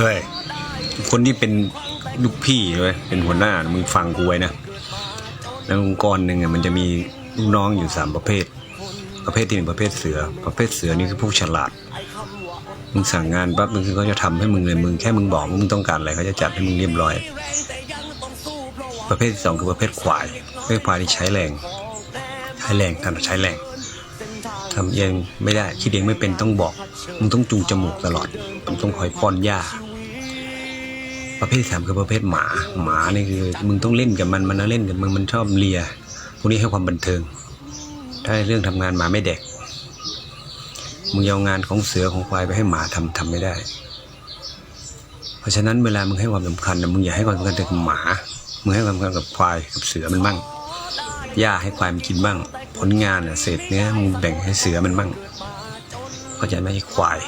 เฮ้ย คนที่เป็นลูกพี่เว้ยเป็นหัวหน้ามึงฟังกูไว้นะ แล้วองค์กรหนึ่งอะมันจะมีลูกน้องอยู่สามประเภท ประเภทที่หนึ่งประเภทเสือ ประเภทเสือนี่คือพวกฉลาด มึงสั่งงานปั๊บมึงเขาจะทำให้มึงเลยมึงแค่มึงบอกว่ามึงต้องการอะไรเขาจะจัดให้มึงเรียบร้อย ประเภทที่สองคือประเภทควายประเภทควายที่ใช้แรง ใช้แรงทำใช้แรงทำเองไม่ได้คิดเองไม่เป็นต้องบอก มึงต้องจูงจมูกตลอด มึงต้องคอยป้อนหญ้า ประเภทสามคือประเภทหมา หมานี่คือมึงต้องเล่นกับมันมันนะเล่นกับมึงมันชอบเลียพวกนี้ให้ความบันเทิง ถ้าเรื่องทำงานหมาไม่เด็กมึงเอางานของเสือของควายไปให้หมาทำทำไม่ได้ เพราะฉะนั้นเวลามึงให้ความสำคัญนะมึงอย่าให้ความสำคัญกับหมา มึงให้ความสำคัญกับควายกับเสือมันบ้างหญ้าให้ควายมันกินบ้าง ผลงานน่ะเศษเนื้อมึงแบ่งให้เสือมันบ้างเข้าใจไหมควาย